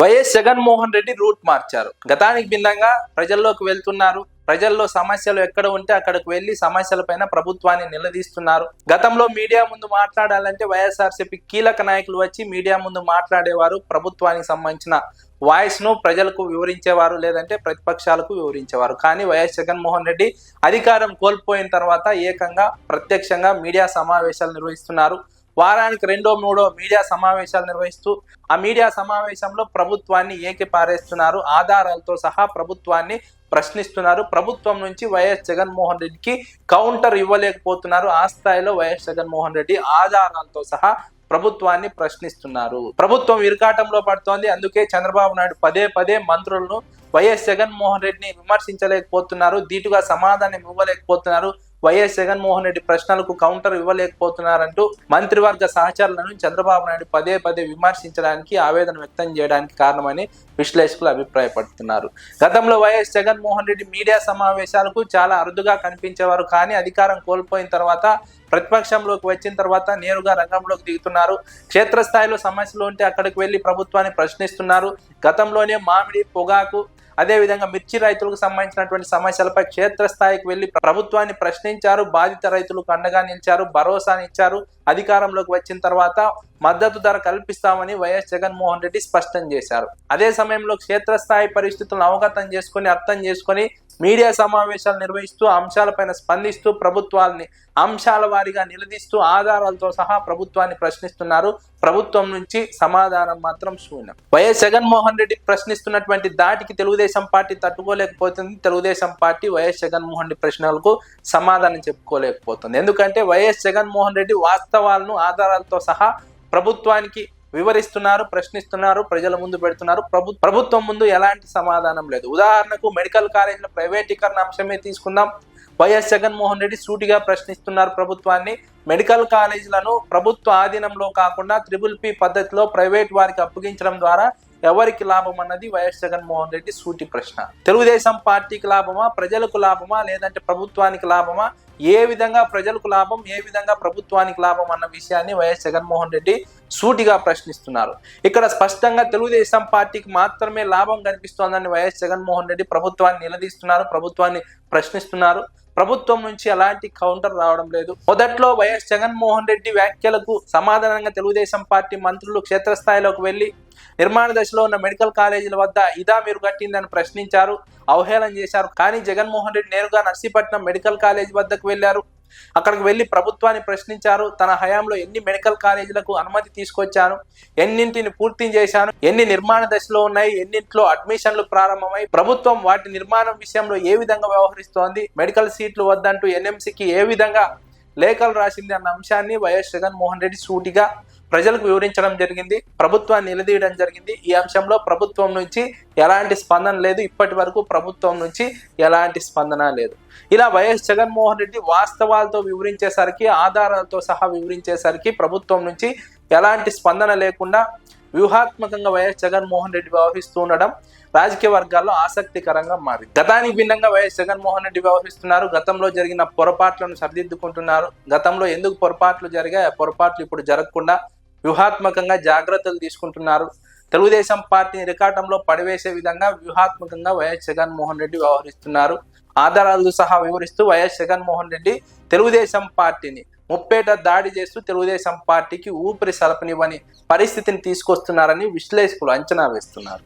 YS Jaganmohan Reddy route మార్చారు. గతానికి భిన్నంగా ప్రజల్లోకి వెళ్తున్నారు. ప్రజల్లో సమస్యలు ఎక్కడ ఉంటే అక్కడికి వెళ్ళి సమస్యలపైన ప్రభుత్వాన్ని నిలదీస్తున్నారు. గతంలో మీడియా ముందు మాట్లాడాలంటే వైఎస్ఆర్సీపీ కీలక నాయకులు వచ్చి మీడియా ముందు మాట్లాడేవారు. ప్రభుత్వానికి సంబంధించిన వాయిస్ను ప్రజలకు వివరించేవారు లేదంటే ప్రతిపక్షాలకు వివరించేవారు. కానీ వైఎస్ జగన్మోహన్ రెడ్డి అధికారం కోల్పోయిన తర్వాత ఏకంగా ప్రత్యక్షంగా మీడియా సమావేశాలు నిర్వహిస్తున్నారు. వారానికి రెండో మూడో మీడియా సమావేశాలు నిర్వహిస్తూ ఆ మీడియా సమావేశంలో ప్రభుత్వాన్ని ఏకిపారేస్తున్నారు ఆధారాలతో సహా ప్రభుత్వాన్ని ప్రశ్నిస్తున్నారు. ప్రభుత్వం నుంచి వైఎస్ జగన్మోహన్ రెడ్డికి కౌంటర్ ఇవ్వలేకపోతున్నారు. ఆ స్థాయిలో వైఎస్ జగన్మోహన్ రెడ్డి ఆధారాలతో సహా ప్రభుత్వాన్ని ప్రశ్నిస్తున్నారు. ప్రభుత్వం ఇరుకాటంలో పడుతోంది. అందుకే చంద్రబాబు నాయుడు పదే పదే మంత్రులను వైఎస్ జగన్మోహన్ రెడ్డిని విమర్శించలేకపోతున్నారు. ధీటుగా సమాధానం ఇవ్వలేకపోతున్నారు. వైఎస్ జగన్మోహన్ రెడ్డి ప్రశ్నలకు కౌంటర్ ఇవ్వలేకపోతున్నారంటూ మంత్రివర్గ సహచరులను చంద్రబాబు నాయుడు పదే పదే విమర్శించడానికి ఆవేదన వ్యక్తం చేయడానికి కారణమని విశ్లేషకులు అభిప్రాయపడుతున్నారు. గతంలో వైఎస్ జగన్మోహన్ రెడ్డి మీడియా సమావేశాలకు చాలా అరుదుగా కనిపించేవారు కానీ అధికారం కోల్పోయిన తర్వాత ప్రతిపక్షంలోకి వచ్చిన తర్వాత నేరుగా రంగంలోకి దిగుతున్నారు. క్షేత్రస్థాయిలో సమస్యలు ఉంటే అక్కడికి వెళ్ళి ప్రభుత్వాన్ని ప్రశ్నిస్తున్నారు. గతంలోనే మామిడి పొగాకు అదేవిధంగా మిర్చి రైతులకు సంబంధించినటువంటి సమస్యలపై క్షేత్రస్థాయికి వెళ్ళి ప్రభుత్వాన్ని ప్రశ్నించారు బాధిత రైతులకు అండగా నిలిచారు భరోసానిచ్చారు అధికారంలోకి వచ్చిన తర్వాత మద్దతు ధర కల్పిస్తామని వైఎస్ జగన్మోహన్ రెడ్డి స్పష్టం చేశారు. అదే సమయంలో క్షేత్రస్థాయి పరిస్థితులను అవగతం చేసుకుని అర్థం చేసుకొని మీడియా సమావేశాలు నిర్వహిస్తూ అంశాలపైన స్పందిస్తూ ప్రభుత్వాల్ని అంశాల వారీగా నిలదీస్తూ ఆధారాలతో సహా ప్రభుత్వాన్ని ప్రశ్నిస్తున్నారు. ప్రభుత్వం నుంచి సమాధానం మాత్రం శూన్యం. వైఎస్ జగన్మోహన్ రెడ్డి ప్రశ్నిస్తున్నటువంటి దాటికి తెలుగుదేశం పార్టీ తట్టుకోలేకపోతుంది. తెలుగుదేశం పార్టీ వైఎస్ జగన్మోహన్ రెడ్డి ప్రశ్నలకు సమాధానం చెప్పుకోలేకపోతుంది. ఎందుకంటే వైఎస్ జగన్మోహన్ రెడ్డి వాస్తవ వాస్తవాలను ఆధారాలతో సహా ప్రభుత్వానికి వివరిస్తున్నారు ప్రశ్నిస్తున్నారు ప్రజల ముందు పెడుతున్నారు. ప్రభు ప్రభుత్వం ముందు ఎలాంటి సమాధానం లేదు. ఉదాహరణకు మెడికల్ కాలేజీల ప్రైవేటీకరణ అంశమే తీసుకుందాం. వైఎస్ జగన్మోహన్ రెడ్డి సూటిగా ప్రశ్నిస్తున్నారు ప్రభుత్వాన్ని. మెడికల్ కాలేజీలను ప్రభుత్వ ఆధీనంలో కాకుండా త్రిబుల్ పి పద్ధతిలో ప్రైవేట్ వారికి అప్పగించడం ద్వారా ఎవరికి లాభం అన్నది వైఎస్ జగన్మోహన్ రెడ్డి సూటి ప్రశ్న. తెలుగుదేశం పార్టీకి లాభమా ప్రజలకు లాభమా లేదంటే ప్రభుత్వానికి లాభమా? ఏ విధంగా ప్రజలకు లాభం ఏ విధంగా ప్రభుత్వానికి లాభం అన్న విషయాన్ని వైఎస్ జగన్మోహన్ రెడ్డి సూటిగా ప్రశ్నిస్తున్నారు. ఇక్కడ స్పష్టంగా తెలుగుదేశం పార్టీకి మాత్రమే లాభం కనిపిస్తోందని వైఎస్ జగన్మోహన్ రెడ్డి ప్రభుత్వాన్ని నిలదీస్తున్నారు ప్రభుత్వాన్ని ప్రశ్నిస్తున్నారు. ప్రభుత్వం నుంచి ఎలాంటి కౌంటర్ రావడం లేదు. మొదట్లో వైఎస్ జగన్మోహన్ రెడ్డి వ్యాఖ్యలకు సమాధానంగా తెలుగుదేశం పార్టీ మంత్రులు క్షేత్రస్థాయిలోకి వెళ్ళి నిర్మాణ దశలో ఉన్న మెడికల్ కాలేజీల వద్ద ఇదా మీరు కట్టిందని ప్రశ్నించారు అవహేళన చేశారు. కానీ జగన్మోహన్ రెడ్డి నేరుగా నర్సీపట్నం మెడికల్ కాలేజీ వద్దకు వెళ్ళారు అక్కడికి వెళ్ళి ప్రభుత్వాన్ని ప్రశ్నించారు. తన హయాంలో ఎన్ని మెడికల్ కాలేజీలకు అనుమతి తీసుకొచ్చాను. ఎన్నింటిని పూర్తి చేశాను. ఎన్ని నిర్మాణ దశలో ఉన్నాయి. ఎన్నింటిలో అడ్మిషన్లు ప్రారంభమై ప్రభుత్వం వాటి నిర్మాణం విషయంలో ఏ విధంగా వ్యవహరిస్తోంది. మెడికల్ సీట్లు వద్దంటూ ఎన్ఎంసీకి ఏ విధంగా లేఖలు రాసింది అన్న అంశాన్ని వైఎస్ జగన్మోహన్ రెడ్డి సూటిగా ప్రజలకు వివరించడం జరిగింది. ప్రభుత్వాన్ని నిలదీయడం జరిగింది. ఈ అంశంలో ప్రభుత్వం నుంచి ఎలాంటి స్పందన లేదు. ఇప్పటి వరకు ప్రభుత్వం నుంచి ఎలాంటి స్పందన లేదు. ఇలా వైఎస్ జగన్మోహన్ రెడ్డి వాస్తవాలతో వివరించేసరికి ఆధారాలతో సహా వివరించేసరికి ప్రభుత్వం నుంచి ఎలాంటి స్పందన లేకుండా వ్యూహాత్మకంగా వైఎస్ జగన్మోహన్ రెడ్డి వ్యవహరిస్తూ ఉండడం రాజకీయ వర్గాల్లో ఆసక్తికరంగా మారింది. గతానికి భిన్నంగా వైఎస్ జగన్మోహన్ రెడ్డి వ్యవహరిస్తున్నారు. గతంలో జరిగిన పొరపాట్లను సరిదిద్దుకుంటున్నారు. గతంలో ఎందుకు పొరపాట్లు జరిగాయి? పొరపాట్లు ఇప్పుడు జరగకుండా వ్యూహాత్మకంగా జాగ్రత్తలు తీసుకుంటున్నారు. తెలుగుదేశం పార్టీని రికాటంలో పడివేసే విధంగా వ్యూహాత్మకంగా వైఎస్ జగన్మోహన్ రెడ్డి వ్యవహరిస్తున్నారు. ఆధారాలు సహా వివరిస్తూ వైఎస్ జగన్మోహన్ రెడ్డి తెలుగుదేశం పార్టీని ముప్పేట దాడి చేస్తూ తెలుగుదేశం పార్టీకి ఊపిరి సలపనివ్వని పరిస్థితిని తీసుకొస్తున్నారని విశ్లేషకులు అంచనా వేస్తున్నారు.